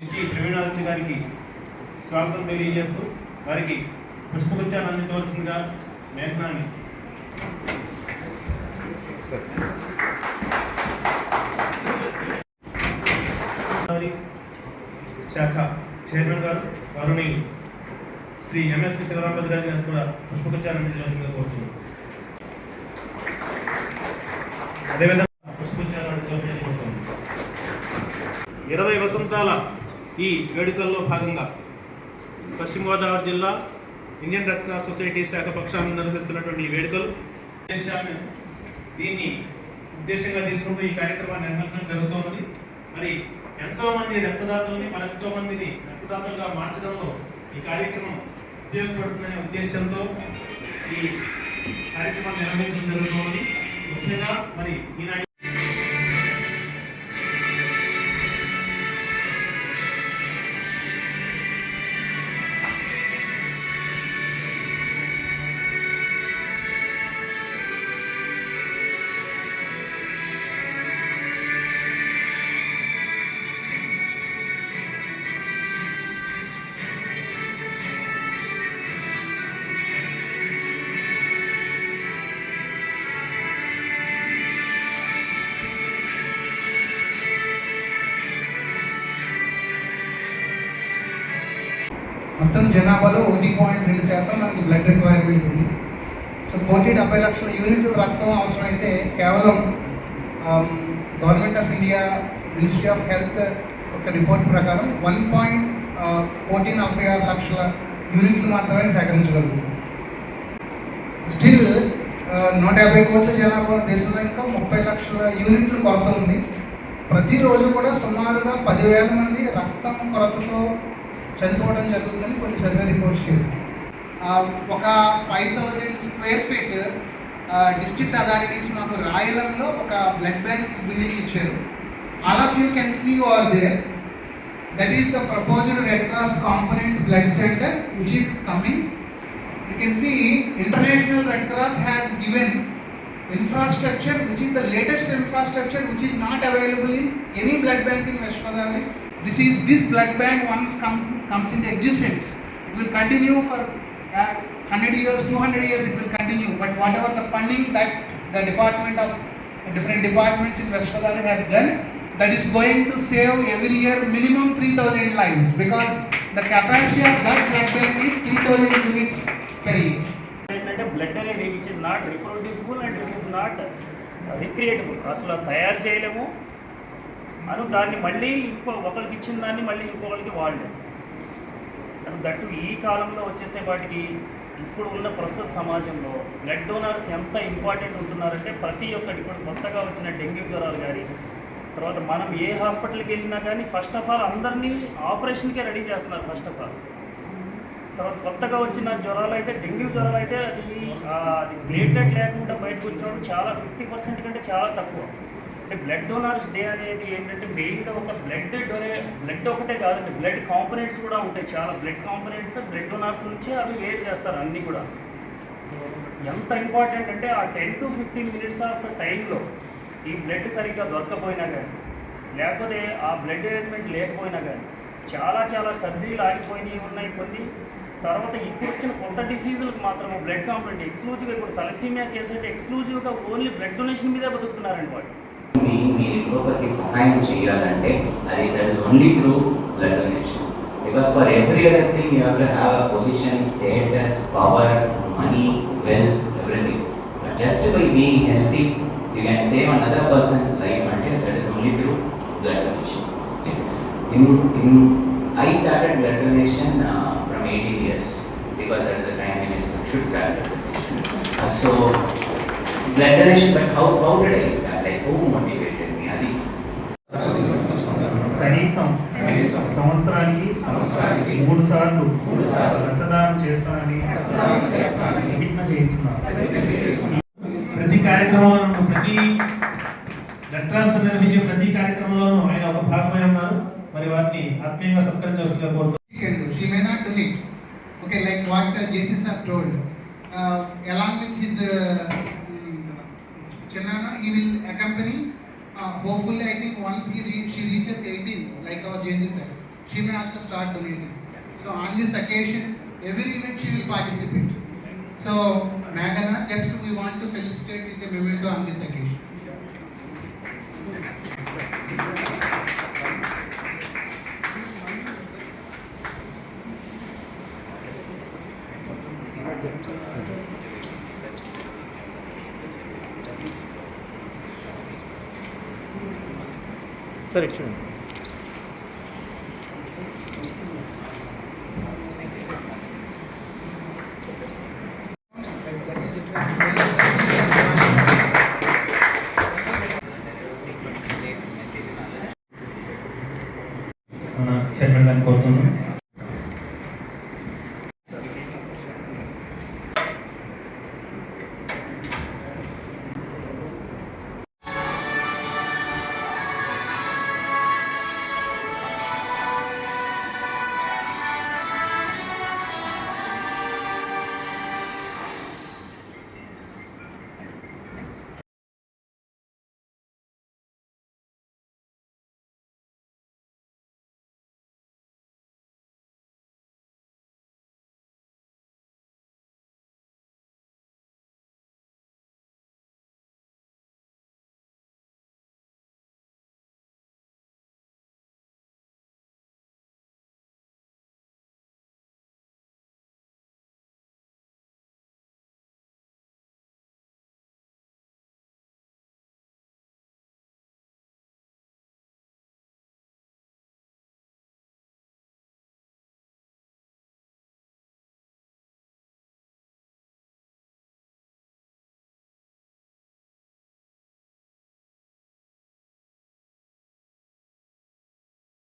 శ్రీ ప్రవీణానంద గారికి స్వాగతం తెలియజేస్తూ వారికి పుష్పగుచ్చాన్ని అందించవలసిందిగా మేఘనాన్ని శాఖ చైర్మన్ గారు వారిని శ్రీ ఎంఎస్వి శివరామపతి గారి గారు కూడా పుష్పగుచ్చాన్ని అందించవలసిందిగా కోరుతున్నాను అదేవిధంగా పుష్పగుచ్చాన్ని అందించవలసిందిగా కోరుతున్నాను ఇరవై వసంతాల ఈ వేడుకల్లో భాగంగా పశ్చిమ గోదావరి జిల్లా ఇండియన్ రెడ్ క్రాస్ సొసైటీ శాఖ పక్షాన్ని నిర్వహిస్తున్నటువంటి ఈ వేడుకలు ఉద్దేశాన్ని దీన్ని ఉద్దేశంగా తీసుకుంటూ ఈ కార్యక్రమాన్ని నిర్వహించడం జరుగుతోంది. మరి ఎంతోమంది రక్తదాతలని మన ఎంతో మందిని రక్తదాతలుగా మార్చడంలో ఈ కార్యక్రమం ఉపయోగపడుతుందనే ఉద్దేశంతో ఈ కార్యక్రమాన్ని నిర్వహించడం జరుగుతోంది. ముఖ్యంగా మరి ఈనాటి మొత్తం జనాభాలో ఒకటి పాయింట్ రెండు శాతం మనకి బ్లడ్ రిక్వైర్మెంట్ ఉంది. సో కోటి డెబ్బై లక్షల యూనిట్లు రక్తం అవసరమైతే కేవలం government of India ministry of health ఒక రిపోర్ట్ ప్రకారం వన్ పాయింట్ కోటి నలభై ఆరు లక్షల యూనిట్లు మాత్రమే సేకరించగలుగుతుంది స్టిల్ నూట యాభై కోట్ల జనాభా దేశంలో ఇంకా ముప్పై లక్షల యూనిట్లు కొరత ఉంది. ప్రతిరోజు కూడా సుమారుగా పదివేల మంది రక్తం కొరతతో చనిపోవడం జరుగుతుందని కొన్ని సర్వే రిపోర్ట్స్ చేయాలి ఒక five thousand square feet district authorities మాకు రాయలంలో ఒక బ్లడ్ బ్యాంక్ బిల్డింగ్ ఇచ్చారు. All of you can see are they that is the proposal red cross component blood centre which is coming you can see international red cross has given infrastructure which is the latest infrastructure which is not available in any blood bank in west Godavari this is this blood bank once come, comes into existence it will continue for uh, 100 years 200 years it will continue but whatever the funding that the department of different departments in west godavari has done that is going to save every year minimum 3000 lives because the capacity of that blood bank is 3000 units per year ఏంటంటే blood అనేది which is not reproducible and it is not recreatable అసలు తయారు చేయలేము అను దాన్ని మళ్ళీ ఇంకో ఒకరికి ఇచ్చిన దాన్ని మళ్ళీ ఇంకొకరికి వాడలేము అసలు దట్టు ఈ కాలంలో వచ్చేసే వాటికి ఇప్పుడు ఉన్న ప్రస్తుత సమాజంలో బ్లడ్ డోనర్స్ ఎంత ఇంపార్టెంట్ ఉంటున్నారంటే ప్రతి ఒక్కటి ఇప్పుడు కొత్తగా వచ్చిన డెంగ్యూ జ్వరాలు కానీ తర్వాత మనం ఏ హాస్పిటల్కి వెళ్ళినా కానీ ఫస్ట్ ఆఫ్ ఆల్ అందరినీ ఆపరేషన్కే రెడీ చేస్తున్నారు ఫస్ట్ ఆఫ్ ఆల్. తర్వాత కొత్తగా వచ్చిన జ్వరాలు అయితే డెంగ్యూ జ్వరాలు అయితే అది అది ప్లేట్లెట్ లేకుండా బయటకు వచ్చినప్పుడు చాలా ఫిఫ్టీ పర్సెంట్ కంటే చాలా తక్కువ. అంటే బ్లడ్ డోనర్స్ డే అనేది ఏంటంటే మెయిన్గా ఒక బ్లడ్ డొనే బ్లడ్ ఒకటే కాదండి బ్లడ్ కాంపనెంట్స్ కూడా ఉంటాయి. చాలా బ్లడ్ కాంపనెంట్స్ బ్లడ్ డోనర్స్ నుంచి అవి వేర్ చేస్తారు అన్నీ కూడా. ఎంత ఇంపార్టెంట్ అంటే ఆ ten to fifteen minutes of టైంలో ఈ బ్లడ్ సరిగ్గా దొరకపోయినా కానీ లేకపోతే ఆ బ్లడ్ అరేంజ్మెంట్ లేకపోయినా కానీ చాలా చాలా సర్జరీలు ఆగిపోయినాయి ఉన్నాయి కొన్ని. తర్వాత ఇప్పుడు వచ్చిన కొత్త డిసీజులకు మాత్రం బ్లడ్ కాంపౌండ్ ఎక్స్క్లూజివ్గా ఇప్పుడు తలసీమియా కేసు అయితే ఎక్స్క్లూజివ్గా ఓన్లీ బ్లడ్ డొనేషన్ మీదే బతుకుతున్నారండి వాళ్ళు. సహాయం చేయాలంటే అది that is only through blood donation because for every other thing you have to have a position status power money wealth everything but just by being healthy you can save another person life అంటే that is only through blood donation in in I started blood donation from eighteen years because that is the time in should start blood donation so blood donation, but how, how did I start? Like, who motivated. కనీసం సంవత్సరానికి సంవత్సరానికి మూడు సార్లు రక్తదానం చేస్తానని ప్రతిజ్ఞ చేస్తున్నాను. ప్రతి కార్యక్రమంలోనూ ప్రతి రెడ్ క్రాస్ నిర్వహించే ప్రతి కార్యక్రమంలోనూ ఆయన ఒక భాగమై ఉన్నారు మరి వారిని ఆత్మీయంగా సత్కరించవలసిందిగా కోరుతున్నాను can do. She may not donate. Okay, like what uh, Jesus have told. Uh, hopefully, I think once he re- she reaches 18, like our Jesus said, she may also start donating. So on this occasion, every event she will participate. So Magana, just we want to felicitate with a memento on this occasion. Sir చూడండి మన chairman గారిని